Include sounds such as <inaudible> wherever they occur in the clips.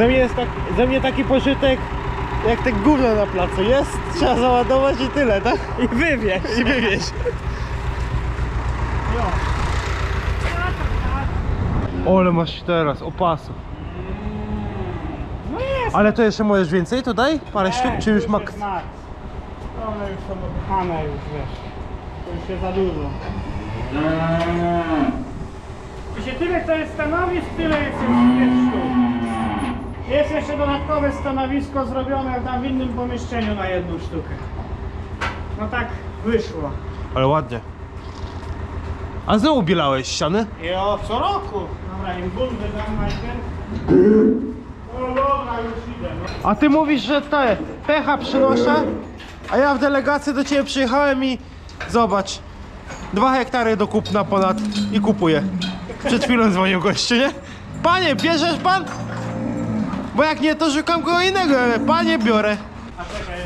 Ze mnie, jest tak, ze mnie taki pożytek jak te gówno na placu. Jest, trzeba załadować i tyle, tak? I wywieź. I wywieźć. Ole masz teraz opasów. No jest. Ale to jeszcze możesz więcej tutaj? Parę sztuk, czy już mak... jest max. One już są odpchane już, wiesz. To już jest za dużo. Wiecie, tyle to jest stanowisk, tyle jest już sztuk. Jest jeszcze dodatkowe stanowisko zrobione tam w innym pomieszczeniu na jedną sztukę. No tak wyszło. Ale ładnie. A znowu bielałeś ściany? Jo, co roku. Dobra, im bundę dam najpierw. O dobra, już idę. No. A ty mówisz, że te pecha przynoszę, a ja w delegację do ciebie przyjechałem i zobacz, dwa hektary do kupna ponad i kupuję. Przed chwilą dzwonił gościu, nie? Panie, bierzesz pan? Bo jak nie, to szukam kogo innego. Panie, biorę.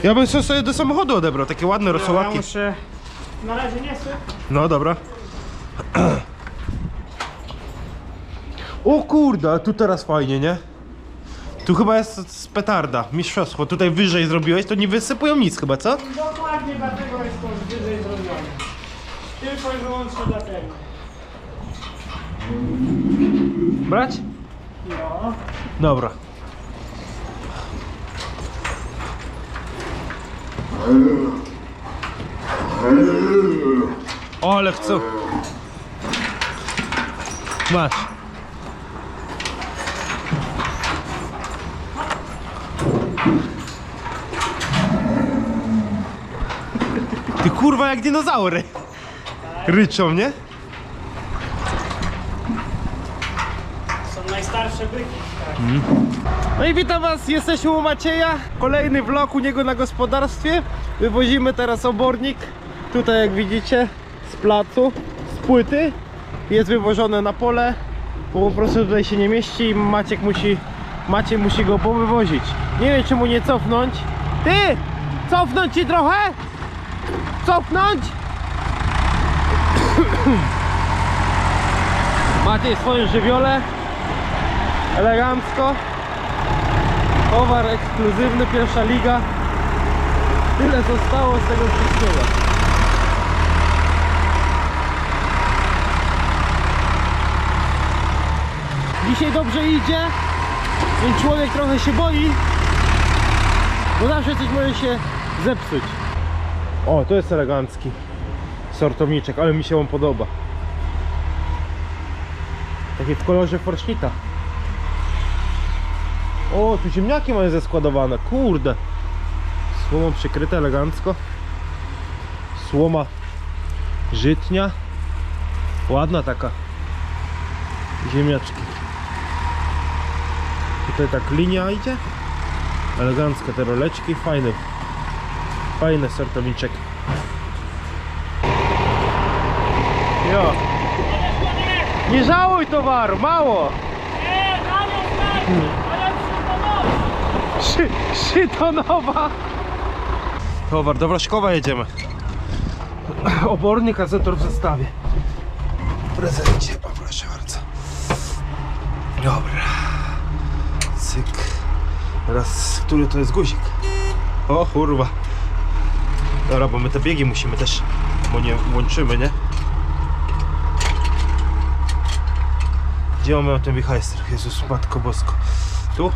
Ja bym sobie do samochodu odebrał, takie ładne rosołaki. muszę... Na razie nie syp. No dobra. O kurde, tu teraz fajnie, nie? Tu chyba jest z petarda, mistrzostwo. Tutaj wyżej zrobiłeś, to nie wysypują nic chyba, co? Dokładnie dlatego jest to wyżej zrobione. Tylko i wyłącznie dlatego. Brać? No. Dobra. O, ale chcę. Masz. Ty kurwa jak dinozaury. Ryczą, nie? Są Tak. No i witam was, jesteśmy u Macieja Kolejny vlog u niego na gospodarstwie Wywozimy teraz obornik Tutaj jak widzicie z placu Z płyty Jest wywożone na pole Bo po prostu tutaj się nie mieści i Maciek musi Maciej musi go powywozić Nie wiem czy mu nie cofnąć Ty! Cofnąć ci trochę? Cofnąć? W swoim żywiole Elegancko Towar ekskluzywny, pierwsza liga. Tyle zostało z tego wszystkiego. Dzisiaj dobrze idzie, więc człowiek trochę się boi, bo zawsze coś może się zepsuć. O, to jest elegancki sortowniczek, ale mi się on podoba. Taki w kolorze forśnita. O, tu ziemniaki mają zeskładowane, kurde. Słomą przykryte elegancko. Słoma żytnia. Ładna taka. Ziemniaczki. Tutaj tak linia idzie. Eleganckie te roleczki, fajny. Fajny sortowniczek. Jo. Nie żałuj towaru, mało. Nie, Szy, szytonowa. Towar, do Wraśkowa jedziemy. Obornik, azetor w zestawie. W prezencie, o proszę bardzo. Dobra. Cyk. Teraz, który to jest guzik? O kurwa. Dobra, bo my te biegi musimy też, bo nie łączymy, nie? Gdzie mamy o tym wichajster? Jezus, Matko Bosko. Tu?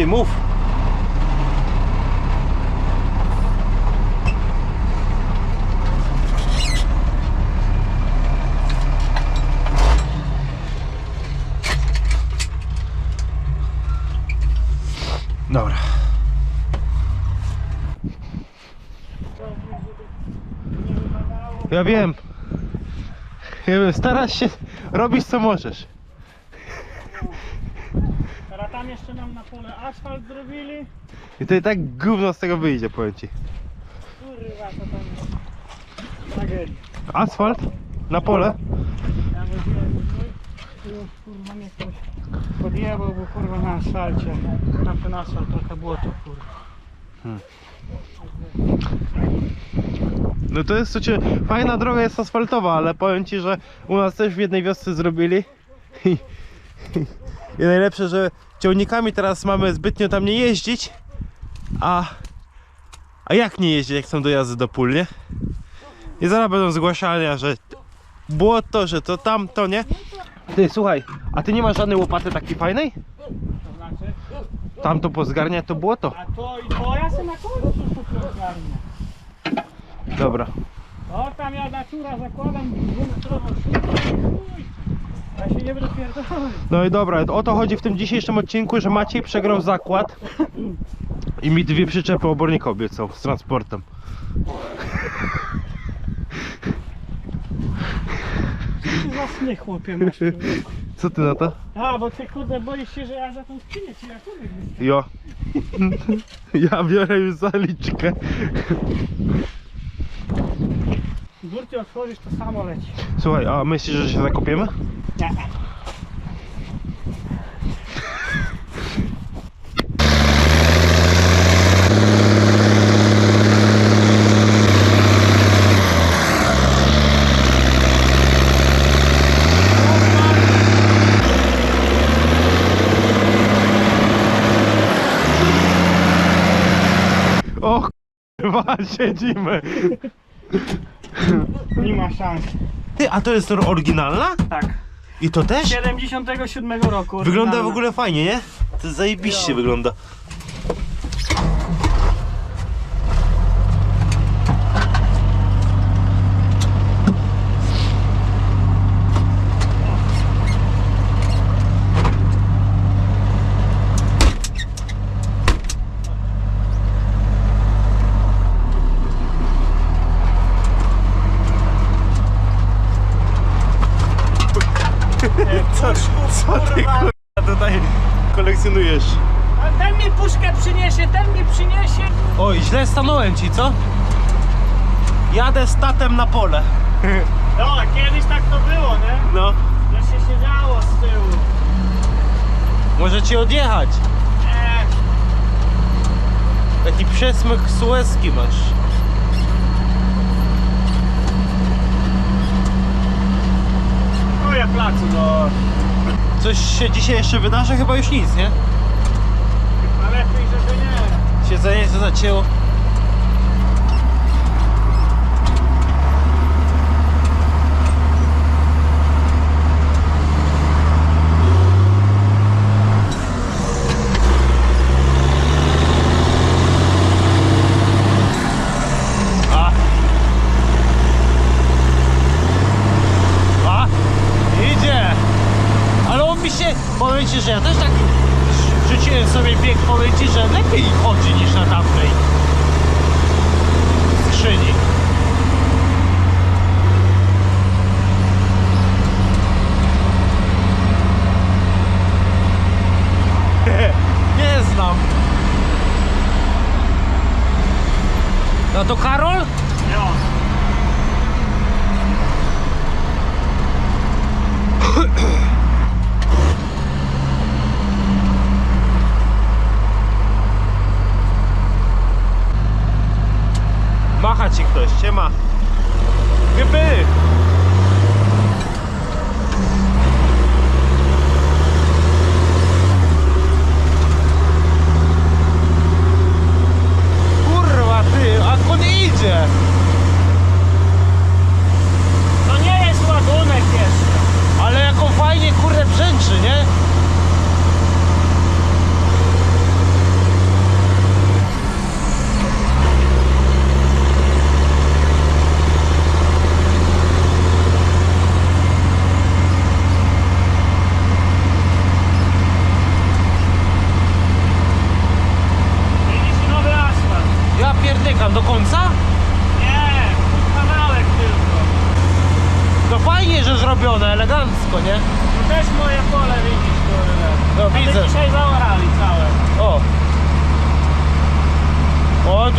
Maciej, mów. Dobra. Ja wiem. Ja wiem, starasz się robić co możesz. Tam jeszcze nam na pole asfalt zrobili. I to i tak gówno z tego wyjdzie, powiem ci. Kurwa, to tam... Tragedia. Asfalt na pole. Ja mówiłem, mój Już kurwa mnie ktoś podjebał, bo kurwa na asfalcie. Tam ten asfalt trochę błoto kurwa. No to jest słuchajcie, fajna droga jest asfaltowa, ale powiem ci, że u nas też w jednej wiosce zrobili. <laughs> I, najlepsze, że ciągnikami teraz mamy zbytnio tam nie jeździć. A, a jak nie jeździć, jak są dojazdy do pól, nie? I zaraz będą zgłaszania, że błoto, że to tamto, nie? Ty, słuchaj, a ty nie masz żadnej łopaty takiej fajnej? To? Tamto pozgarnia to błoto. A to i to ja sobie na końcu ogarnę. Dobra. O tam ja natura zakładam dwumetrową szybę. Ja się nie będę pierdolić. No i dobra, o to chodzi w tym dzisiejszym odcinku, że Maciej przegrał zakład i mi dwie przyczepy obornika obiecał z transportem. Ty zasnie chłopie masz. Co ty na to? A, bo ty kurde boisz się, że ja za tą skrzynię ci rachunek wystawię. Jo. Ja biorę już zaliczkę. Burty otworzysz, to samo leci. Słuchaj, a myślisz, że się zakopiemy? Nie. O <laughs> kurwa, siedzimy. Szans. Ty, a to jest oryginalna? Tak. I to też? 77 roku. Wygląda w oryginalna. ogóle fajnie, nie? To zajebiście Jo. wygląda. Co, co ty kurwa tutaj kolekcjonujesz? A ten mi puszkę przyniesie, ten mi przyniesie. Oj, źle stanąłem ci, co? Jadę statem na pole. No, kiedyś tak to było, nie? No, Że się siedziało z tyłu. może ci odjechać. Eee, Taki przesmyk sueski masz. o ja placu, no. Coś się dzisiaj jeszcze wydarzy? Chyba już nic, nie? A lepiej, żeby nie. Siedzenie się zacięło. A. A. Idzie. Ale on mi się, powiem ci, że ja też tak rzuciłem sobie bieg, powiem ci, że lepiej chodzi niż na tamtej skrzyni. Nie znam. No to Karol? Jo. Macha ci ktoś,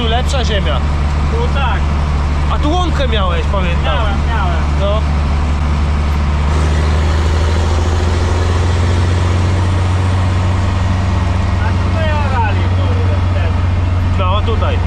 tu lepsza ziemia. Tu tak. A tu łąkę miałeś, pamiętam. Miałem, miałem. No. A tutaj orali, kurde, wtedy. No, tutaj.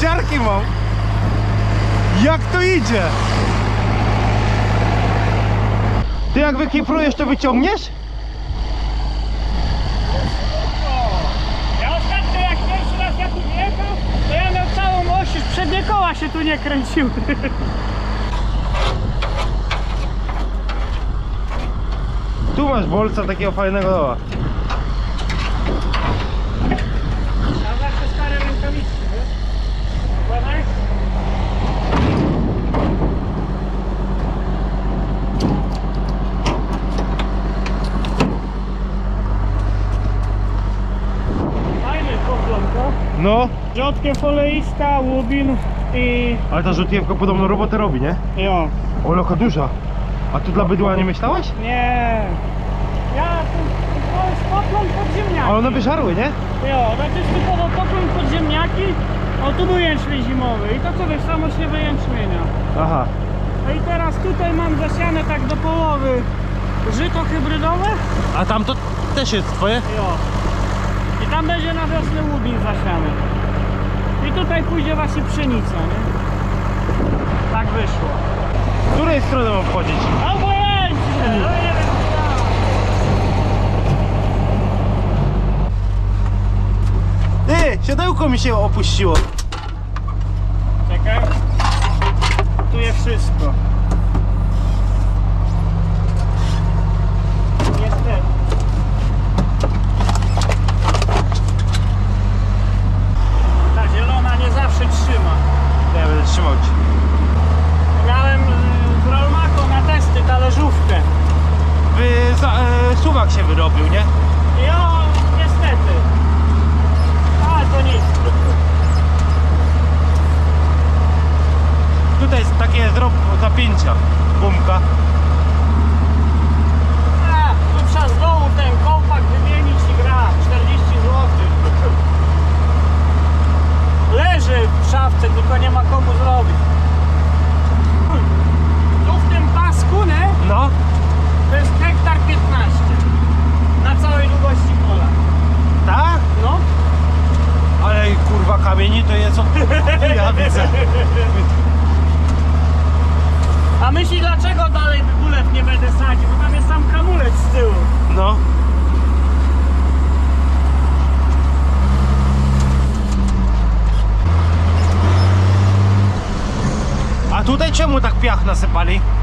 Ciarki mam! Jak to idzie? Ty jak wykiprujesz, to wyciągniesz? Ja ostatnio jak pierwszy raz ja tu wjechał, to ja miał całą oś, już przednie koła się tu nie kręciły. Tu masz bolca takiego fajnego doła. A zawsze stare rękawiczki, wiesz? Uważaj. Fajny pogląd, No, Rzodkiew oleista, łubin i... ale ta rzutkiewka podobno robotę robi, nie? Jo. O, loka duża. A tu dla bydła nie myślałeś? Nie. Ja tu... To jest poplon pod ziemniaki. Ale one wyżarły, nie? Jo, to jest typowo poplon pod ziemniaki. O, tu był jęczmień zimowy i to co wiesz, samo śniewe jęczmienia. Aha. No i teraz tutaj mam zasiane tak do połowy żyto hybrydowe. A tam to też jest twoje? Jo. Tam będzie na wiosnę łubin zasiany. I tutaj pójdzie właśnie pszenica, nie? Tak wyszło. Z której strony mam wchodzić? Obojętnie! No nie wiem, Ty, siodełko mi się opuściło. Czekaj. Tu jest wszystko. Niestety. Ta zielona nie zawsze trzyma. Ja będę trzymał ci. Miałem y, z rolmaką na testy talerzówkę. Wy, za, e, suwak się wyrobił, nie? I o, niestety. Ale to nic. Tutaj jest takie drop zapięcia. Gumka. A, tu trzeba z dołu ten kołpak wymienić i gra. 40 zł. Leży w szafce, tylko nie ma komu zrobić. Tu w tym pasku, nie? No. To jest hektar 15. Na całej długości pola. Tak? No. Ale kurwa kamieni to jest od... Ja widzę. A myśli dlaczego dalej bulew nie będę sadził? Bo tam jest sam hamulec z tyłu. No. A tutaj czemu tak piach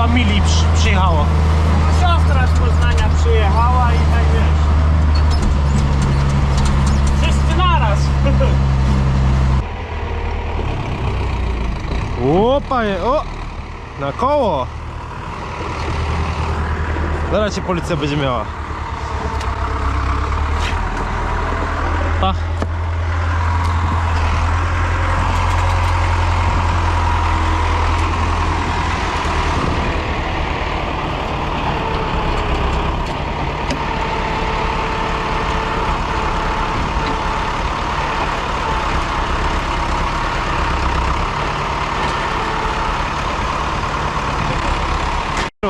2 mili przy, przyjechało. Siostra z Poznania przyjechała i tak wiesz. Wszyscy naraz. <laughs> Opa, o! Na koło! Zaraz się policja będzie miała.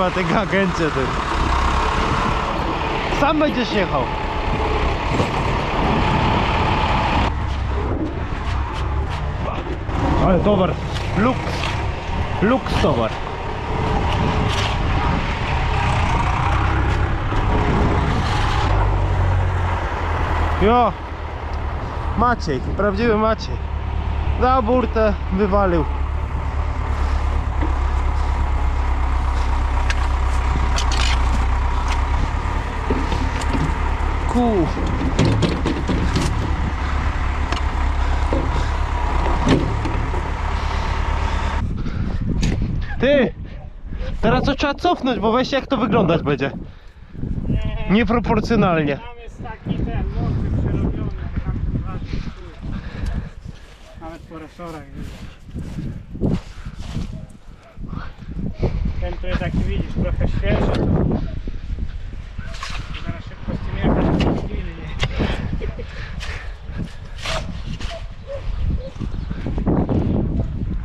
Kurwa, ty agencie ty. Sam będziesz jechał. Ale towar. Lux. Lux towar. Jo. Maciej, prawdziwy Maciej. Za burtę wywalił. Ku. Ty! Teraz to trzeba cofnąć, bo weź jak to wyglądać będzie. Nie, Nieproporcjonalnie. tam jest taki ten, mokry przerobiony, tam. Nawet po resorach widać. Ten, który taki widzisz, trochę świeży, Zaraz szybko z tym jechać, to chwili, nie?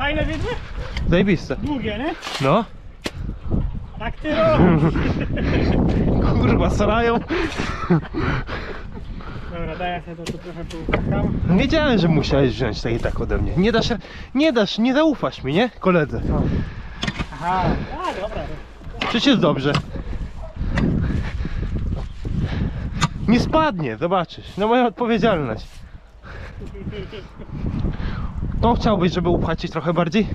Fajne widły? Zajebiste. Długie, nie? No. Tak ty robisz. <laughs> Kurwa, sarają. Dobra, daj ja sobie to tu trochę poupacham. Wiedziałem, że musiałeś wziąć tak i tak ode mnie. Nie dasz, nie dasz, nie zaufasz mi, nie? Koledze. Aha, a dobra. Przecież jest dobrze. Nie spadnie, zobaczysz. Na moją odpowiedzialność. <laughs> To chciałbyś, żeby upchać ci trochę bardziej?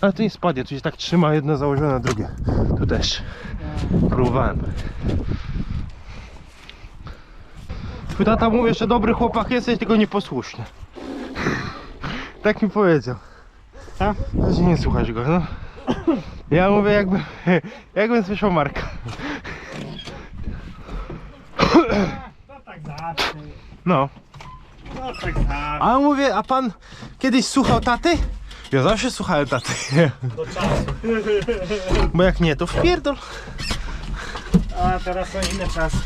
Ale to nie spadnie, tu się tak trzyma jedno założone na drugie. Tu też. Próbowałem. Twój tata mówi, że dobry chłopak jesteś, tylko nieposłuszny. Tak mi powiedział. Znaczy nie słuchasz go, no. Ja mówię jakby, jakbym słyszał Marka. Tak zawsze. No. No tak zawsze. A mówię, a pan kiedyś słuchał taty? Ja zawsze słuchałem taty. Do <laughs> czasu. Bo jak nie, to wpierdol. A teraz są inne czasy.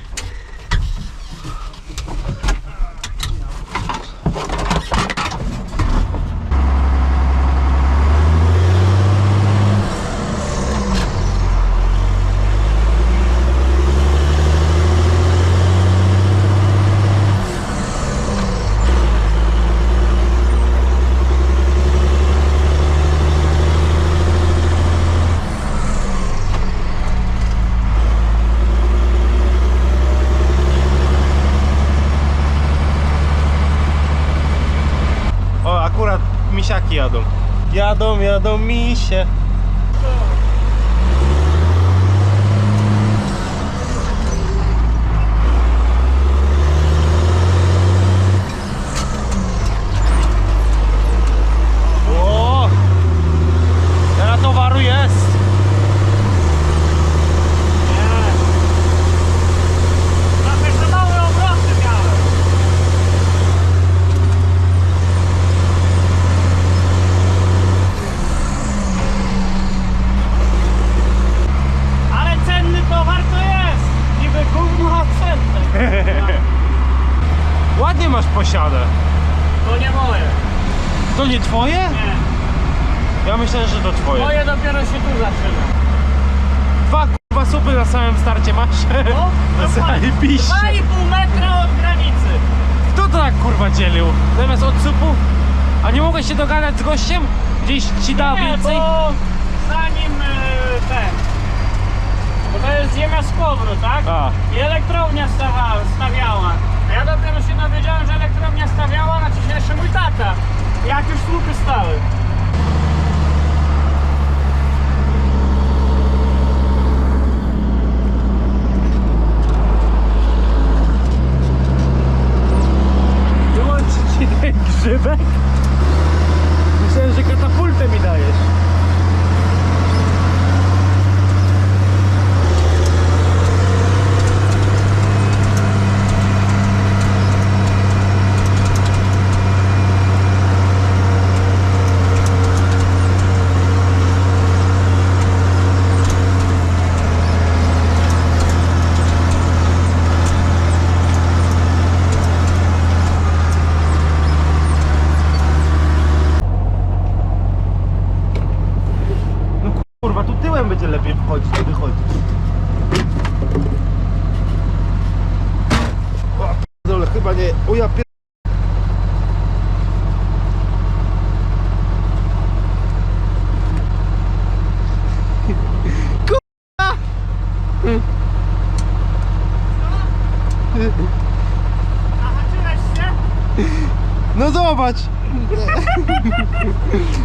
Jadą, jadą misie. O! Teraz towaru jest. Nie. Trochę za małe obroty miałem. Ale cenny towar to jest. Niby gówno a cenne. Ładnie masz posiadę. To nie moje. To nie twoje? Nie. Ja myślę, że to twoje. Moje dopiero się tu zaczyna. Dwa kurwa supy na samym starcie masz. No <laughs> zajebiście. 2,5 metra od granicy. Kto to tak kurwa dzielił? Zamiast od supu? A nie mogłeś się dogadać z gościem? Gdzieś ci da Nie, więcej? bo zanim e, ten... Bo to jest ziemia z Kowru, tak? A, I elektrownia stawa, stawiała. Ja dopiero się dowiedziałem, że elektrownia stawiała, znaczy się jeszcze mój tata. Jak już słupy stały. wyłączyć <laughs> ci ten grzybek? Myślałem, że katapultę mi dajesz. Zahaczyłeś się? No zobacz! <laughs>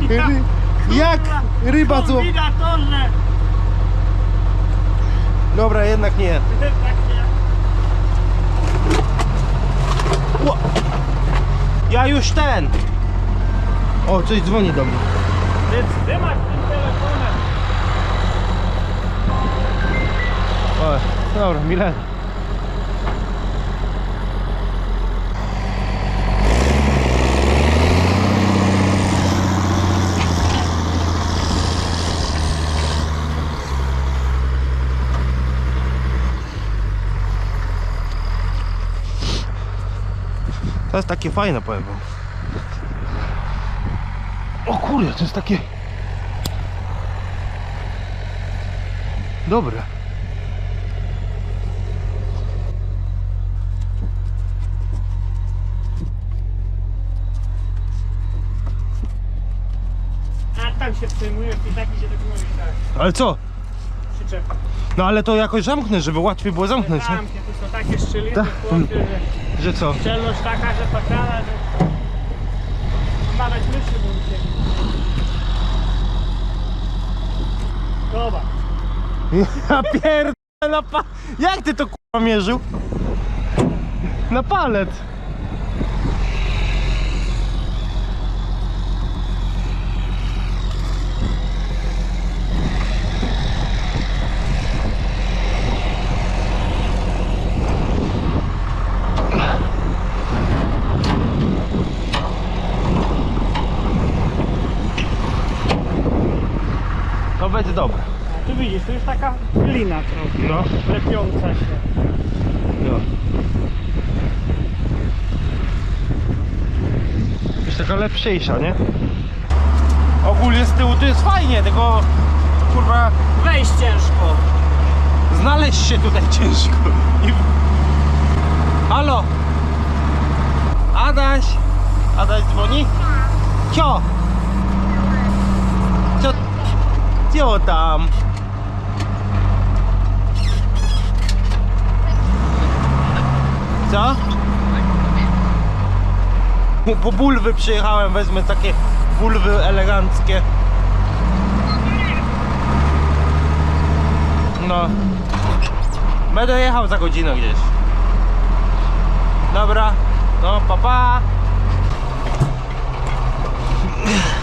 Ry- Jak ryba. Kombinatorne! Dobra, jednak nie. Ło. Ja już ten! O, coś dzwoni do mnie. Więc wymać tym telefonem. O, dobra, Milen. To jest takie fajne, powiem wam. O kurde, to jest takie... Dobre. A tam się przejmujesz i taki się tak mówi, tak. Ale co? Przyczepa. No ale to jakoś zamknę, żeby łatwiej było zamknąć, nie? Zamknie, tu są takie szczeliny, Tak. chłopie, że Że co? szczelność taka, że pokrana, że nawet myszy mu ucieknie. Dobra. <laughs> Ja pierdolę na pa... Jak ty to kurwa mierzył? Na palet. Dobre. A tu widzisz, tu jest taka glina trochę, No. lepiąca się. No. Już taka lepszejsza, nie? Ogólnie z tyłu to jest fajnie, tylko kurwa Wejść ciężko. znaleźć się tutaj <laughs> ciężko. I... Halo? Adaś? Adaś dzwoni? Cio! Co? Cio tam? Co? Po bulwy przyjechałem, wezmę takie bulwy eleganckie. No. Będę jechał za godzinę gdzieś. Dobra. No, papa. Pa.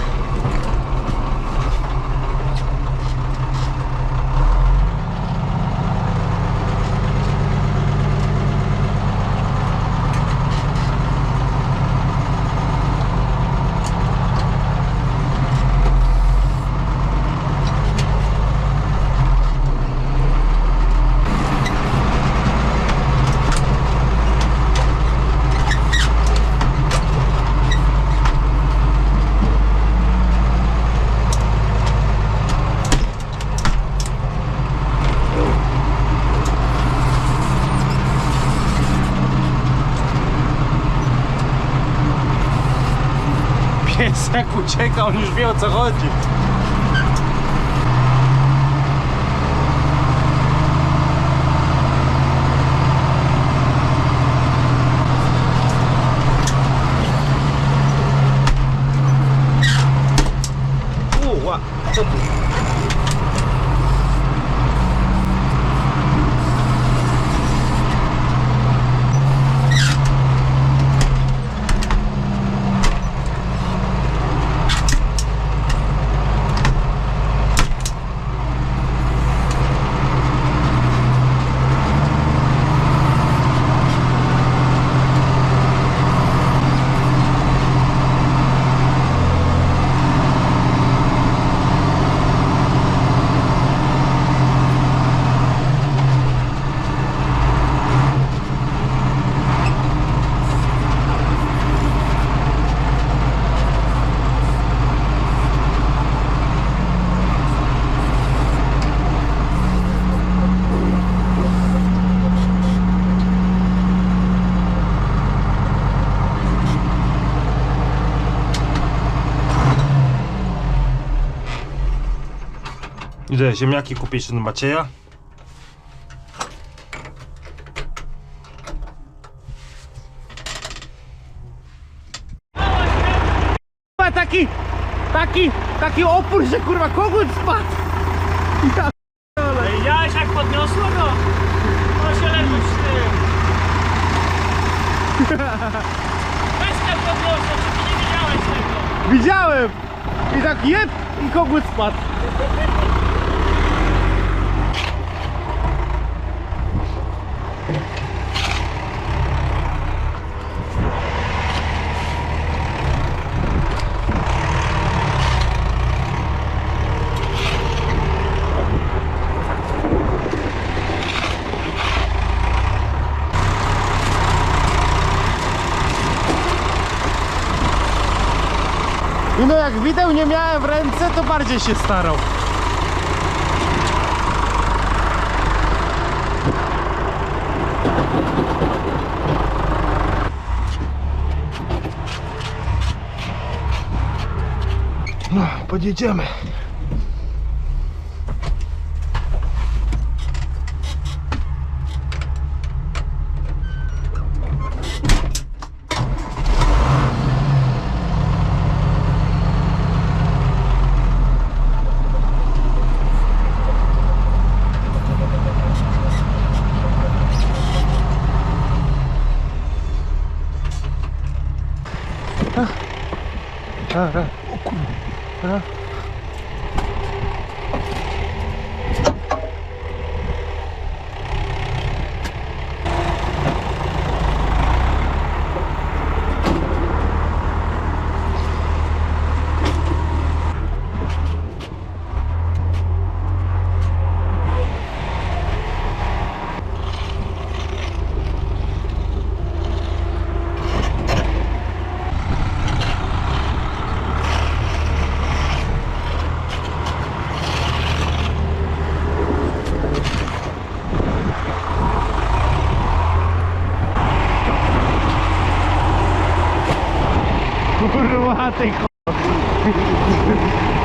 Piesek ucieka, on już wie o co chodzi. Idę ziemniaki kupić do Macieja. Kurwa, Taki, taki, taki opór, że kurwa kogut spadł. Ja p***dolę. Widziałeś jak podniosło go? To się leży z tym. Peskę podniosło, czy ty nie widziałeś tego? Widziałem! I tak jeb i kogut spadł. Wideł nie miałem w ręce, to bardziej się starał. No, podjedziemy. Dobra. O kurwa. Ch...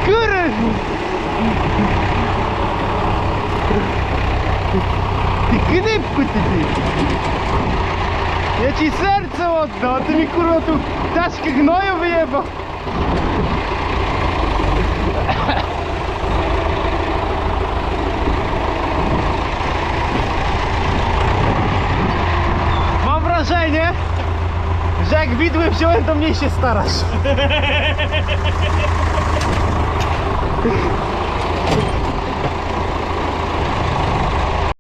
Kurwa! Ty knypku ty ty! Ja ci serce oddał, a ty mi kurwa tu taszkę gnoju wyjebał! Mam wrażenie, że jak widły wziąłem, to mniej się starasz. <laughs>